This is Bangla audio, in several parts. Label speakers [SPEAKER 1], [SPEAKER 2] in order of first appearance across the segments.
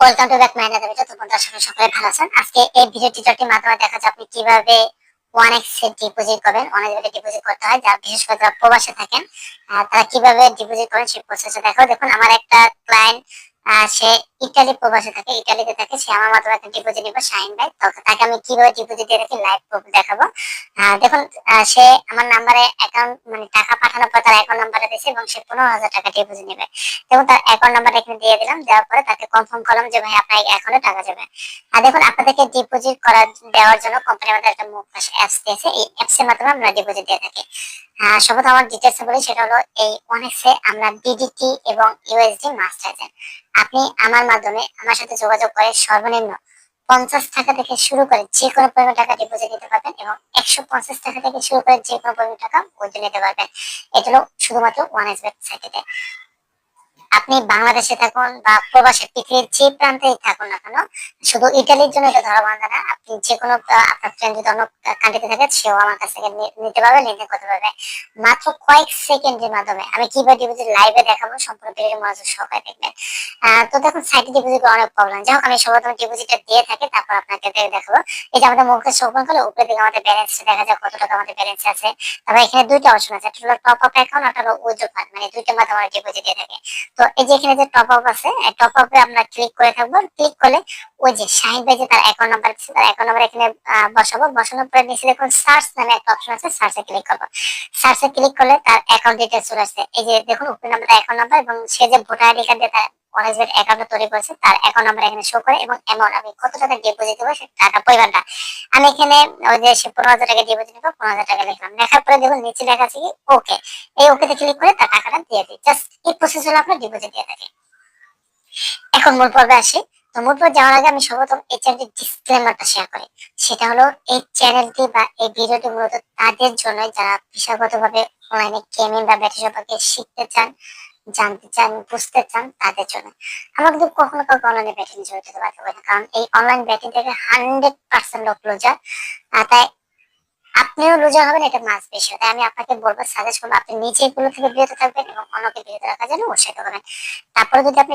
[SPEAKER 1] ওয়েলকাম টু ব্যাক মাইনা দেবে তো বন্ধুরা, সবাই সকলে ভালো আছেন? আজকে এই ভিডিও টিউটোরিয়ালটির মাধ্যমে দেখা যাবে আপনি কীভাবে ওয়ান এক্স ডিপোজিট করবেন অনেক এক্স ডিপোজিট করতে হয় যা বিশেষ করে যারা প্রবাসে থাকেন তারা কীভাবে ডিপোজিট করেন সেই প্রসেসটা দেখো। দেখুন, আমার একটা ক্লায়েন্ট সে ইটালি প্রবাসে থাকে ইটালিতে থাকে, সে আমার মাধ্যমে একটা ডিপোজিট নিবে শাইন ভাই তাকে আমি কীভাবে ডিপোজিট দিয়ে রাখি? লাইভ দেখাবো। দেখুন সে আমার নাম্বারে অ্যাকাউন্ট মানে টাকা পাঠানোর পর তার অ্যাকাউন্ট নাম্বারে দিয়েছে এবং সে পনেরো হাজার টাকা ডিপোজিট নেবে। এবং তার অ্যাকাউন্ট নাম্বার এখানে দিয়ে দিলাম, দেওয়ার পরে তাকে কনফার্ম করলাম যে, ভাই, আপনার অ্যাকাউন্টে টাকা যাবে। আর দেখুন, আপনাদেরকে ডিপোজিট করার, দেওয়ার জন্য কোম্পানি আমাদের একটা মুখ অ্যাপস দিয়েছে এই অ্যাপস এর মাধ্যমে আমরা ডিপোজিট দিয়ে থাকি। সর্বত আমার ডিটেলস বলি, সেটা হলো এই অনেক্সে আমরা ডিডিটি এবং ইউএসডি মাস্টার আপনি আমার মাধ্যমে আমার সাথে যোগাযোগ করে সর্বনিম্ন পঞ্চাশ টাকা থেকে শুরু করে যে কোনো পরিমাণ টাকা ডিপোজিট নিতে পারবেন এবং একশো পঞ্চাশ টাকা থেকে শুরু করে যে কোনো পরিমাণ টাকা উইথড্র নিতে পারবেন। এটা হলো শুধুমাত্র ওয়ান এস ওয়েবসাইটে আপনি বাংলাদেশে থাকুন বা প্রবাসে পৃথিবীর যে প্রান্তেই থাকুন না কেন, শুধু ইটালির জন্য এটা ধরা বান্ধা না, আপনি যে কোনো আপনার ফ্রেন্ড যদি অন্য কান্ট্রিতে থাকে, সেও আমার কাছ থেকে নিতে পারবে লেনদেন করতে পারবে। মাত্র কয়েক সেকেন্ডের মাধ্যমে আমি কীভাবে ডিপোজিট লাইভে দেখাবো, সম্পূর্ণ ভিডিও মনোযোগ সহকারে দেখবেন। তো দেখুন সাইটে ডিপোজিট অনেক প্রবলেম যাই হোক, আমি সর্বপ্রথম ডিপোজিটটা দিয়ে থাকি, তারপর আপনাকে দেখে দেখাবো। এই যে আমাদের মুখে ওপেন করলে উপরে দিকে আমাদের ব্যালেন্স দেখা যায় কত টাকা আমাদের ব্যালেন্স আছে। তারপর এখানে দুইটা অপশন আছে একটা হলো টপ আপ অ্যাকাউন্ট হলো উইথড্র ফান্ড মানে দুইটার মাধ্যমে আমরা ডিপোজিট দিয়ে থাকি। তো এই যে এখানে যে টপ আপ আছে টপ আপে আমরা ক্লিক করে থাকব। ক্লিক করলে ওই যে শাহিন ভাই যে তার অ্যাকাউন্ট নাম্বার আছে তার অ্যাকাউন্ট নাম্বার এখানে বসাবো। বসানোর পরে নিচে দেখুন সার্চ নামে একটা অপশন আছে সার্চে ক্লিক করব। সার্চে ক্লিক করলে তার অ্যাকাউন্ট ডিটেলস চলে আসছে এই যে দেখুন, উপরে নাম্বার অ্যাকাউন্ট নাম্বার এবং সে যে ভোটার আইডি কার্ড দিয়ে তার অনেকবার অ্যাকাউন্ট তৈরি করেছে, তার অ্যাকাউন্ট নাম্বার এখানে শো করে এবং অ্যামাউন্ট আমি কত টাকা ডিপোজিট দেবো সে টাকা পরিমাণটা। আমি এখানে ওই যে সে পনেরো হাজার টাকা ডিপোজিট নেব, পনেরো হাজার টাকা লিখলাম। লেখার পরে দেখুন, নিচে লেখা আছে কি ওকে এই ওকেতে ক্লিক করে তার টাকাটা দিয়ে দিই। জাস্ট এই প্রসেস হলো আপনার ডিপোজিট দিয়ে থাকি এখন মূল পর্বে আসি। তো মূল পর্বে যাওয়ার আগে আমি সর্বপ্রথম এই ডিসক্লেমারটা শেয়ার করি। সেটা হলো, এই চ্যানেলটি বা এই ভিডিওটি মূলত তাদের জন্য যারা পেশাগতভাবে অনলাইনে গেমিং বা ব্যাটারি সম্পর্কে শিখতে চান জানতে চান, বুঝতে চান, তাদের জন্য। আমরা কিন্তু কখনো কাউকে অনলাইনে ব্যাটিং জড়িত হতে পারব কারণ এই অনলাইন ব্যাটিং থেকে হান্ড্রেড পার্সেন্ট লোক লোজার তাই আপনিও লুজার হবেন, এটা মাস বেশি তাই আমি আপনাকে বলব সাজেস্ট করব, আপনি নিজে এগুলো থেকে বিরত থাকবেন এবং অন্যকে বিরত রাখার জন্য উৎসাহিত করবেন তারপরে যদি আপনি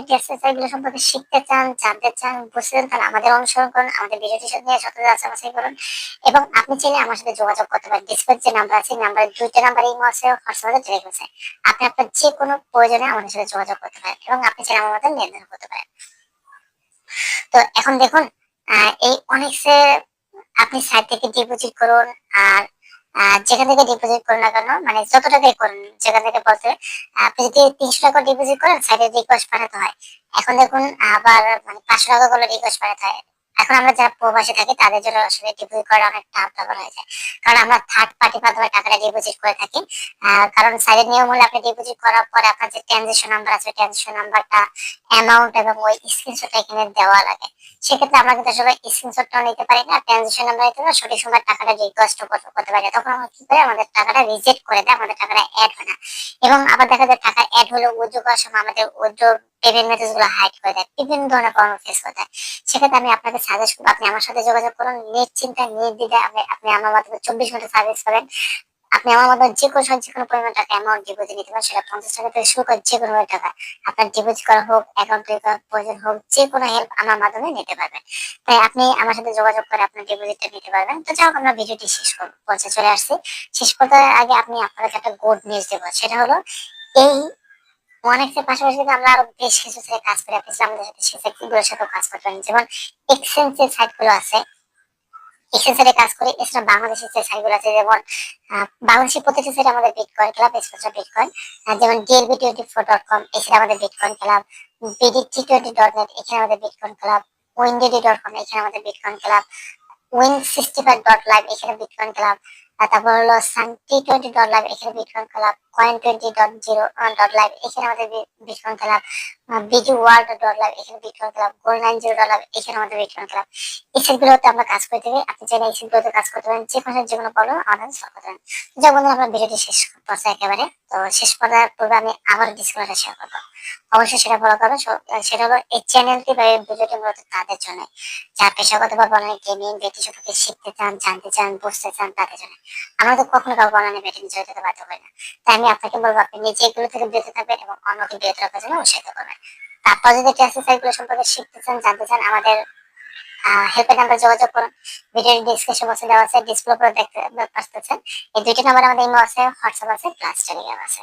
[SPEAKER 1] এগুলো সম্পর্কে শিখতে চান, জানতে চান, বুঝতে চান, তাহলে আমাদের অনুসরণ করুন, আমাদের ভিডিওটির সাথে নিয়ে সাথে যাচাই করুন। এবং আপনি চাইলে আমার সাথে যোগাযোগ করতে পারেন। ডিসপ্লে যে নাম্বার আছে নাম্বার দুইটা নাম্বার ইমো আছে হোয়াটসঅ্যাপে ডিরেক্ট আছে আপনি আপনার যে কোনো প্রয়োজনে আমাদের সাথে যোগাযোগ করতে পারেন এবং আপনি চাইলে আমার মধ্যে লেনদেন করতে পারেন। তো এখন দেখুন এই অনেকসে আপনি সাইট থেকে ডিপোজিট করুন আর যেখান থেকে ডিপোজিট করুন না কেন মানে যত টাকাই করুন, যেখান থেকে বলতে আপনি যদি তিনশো টাকা ডিপোজিট করেন সাইডে রিকোয়েস্ট পাঠাতে হয়। এখন দেখুন, আবার মানে পাঁচশো টাকা করলে রিকোয়েস্ট পাঠাতে হয়। এখন আমরা যারা প্রবাসে থাকি, তাদের জন্য আসলে ডিপোজিট করা অনেক টাফ টাফার হয়ে যায়। কারণ আমরা থার্ড পার্টির মাধ্যমে টাকাটা ডিপোজিট করে থাকি। কারণ সাইডের নিয়ম হলে আপনি ডিপোজিট করার পরে আপনার যে ট্রানজেকশন নাম্বার আছে ট্রানজেকশন নাম্বারটা অ্যামাউন্ট এবং ওই স্ক্রিনশটটা এখানে দেওয়া লাগে। সেক্ষেত্রে আমরা কিন্তু আসলে স্ক্রিনশটটাও নিতে পারি না ট্রানজেকশন নাম্বার দিতে না সঠিক সময় টাকাটা রিকোয়েস্ট করতে পারি তখন আমরা কি করে, আমাদের টাকাটা রিজেক্ট করে দেয়, আমাদের টাকাটা অ্যাড হয় না। এবং আবার দেখা যায়, টাকা অ্যাড হলে উদ্যোগ করার সময় আমাদের উইথড্র পেমেন্ট মেথডগুলো হাইড করে দেয়, বিভিন্ন ধরনের প্রবলেম ফেস করে দেয়। সেক্ষেত্রে আমি আপনাকে সাজেস্ট করব, আপনি আমার সাথে যোগাযোগ করুন, নিশ্চিন্তা, নির্দ্বিধায় আপনি আমার মাধ্যমে চব্বিশ ঘণ্টা সার্ভিস পাবেন আপনি আমার মাধ্যমে যে কোনো যে কোনো পরিমাণ টাকা অ্যামাউন্ট ডিপোজিট নিতে পারেন, সেটা পঞ্চাশ টাকা থেকে শুরু করে যে কোনো টাকা আপনার ডিপোজিট করা হোক অ্যাকাউন্ট করার প্রয়োজন হোক, যে কোনো হেল্প আমার মাধ্যমে নিতে পারবেন। তাই আপনি আমার সাথে যোগাযোগ করে আপনার ডিপোজিটটা নিতে পারবেন। তো হোক, আমরা ভিডিওটি শেষ করব পৌঁছে চলে আসছি। শেষ করতে আগে আপনি আপনাদেরকে একটা গুড নিউজ দেবো, সেটা হলো এই অনেকের পাশাপাশি কিন্তু আমরা আরও বেশ কিছু কাজ করে আমাদের সাথে সেই সাথেও কাজ করতে পারেন। যেমন সাইটগুলো আছে কাজ এছাড়া বাংলাদেশের যে সাইটগুলো আছে, যেমন বাংলাদেশের সাইট আমাদের বিটকয়েন ক্লাব এক্সপোজার বিটকয়েন যেমন DLB twenty four dot com এছাড়া আমাদের bitcoin club BD twenty dot net এখানে আমাদের বিটকয়েন ক্লাব ডট কম এখানে আমাদের bitcoin club win sixty five dot live এখানে বিটকয়েন ক্লাব তারপর হলো sun T twenty dot live এখানে bitcoin club twenty dot zero dot live এখানে আমাদের club BG world dot live এখানে club gold nine zero dot live এখানে আমাদের ক্লাব এই সেটগুলোতে আমরা কাজ আপনি চাইলে এই সেটগুলোতে কাজ করতে পারেন। যে কোনো যে কোনো প্রবলেম আমাদের সলভ করতে পারেন। যা আমরা ভিডিওটি শেষ একেবারে। তো শেষ করার পূর্বে আমি আবার শেয়ার করব। অবশ্যই সেটা ফলো সেটা হলো এই চ্যানেলটি বা এই ভিডিওটি মূলত তাদের জন্য? গেমিং ব্যক্তি সম্পর্কে শিখতে চান, জানতে চান, বুঝতে চান, তাদের জন্য। আমরা তো কখনো কাউকে অনলাইনে ব্যাটিং বাধ্য করি না। তাই আমি আপনাকে বলব, আপনি নিজে এগুলো থেকে বিরত থাকবেন এবং অন্যকে বিরত রাখার জন্য উৎসাহিত করবেন। তারপর যদি টেস্ট সম্পর্কে শিখতে চান, জানতে চান, আমাদের হেল্পের নাম্বার যোগাযোগ করুন। ভিডিওর ডিসক্রিপশন বক্সে দেওয়া আছে ডিসপ্লে দেখতে এই দুইটি নাম্বার আমাদের ইমো আছে হোয়াটসঅ্যাপ আছে প্লাস টেলিগ্রাম আছে।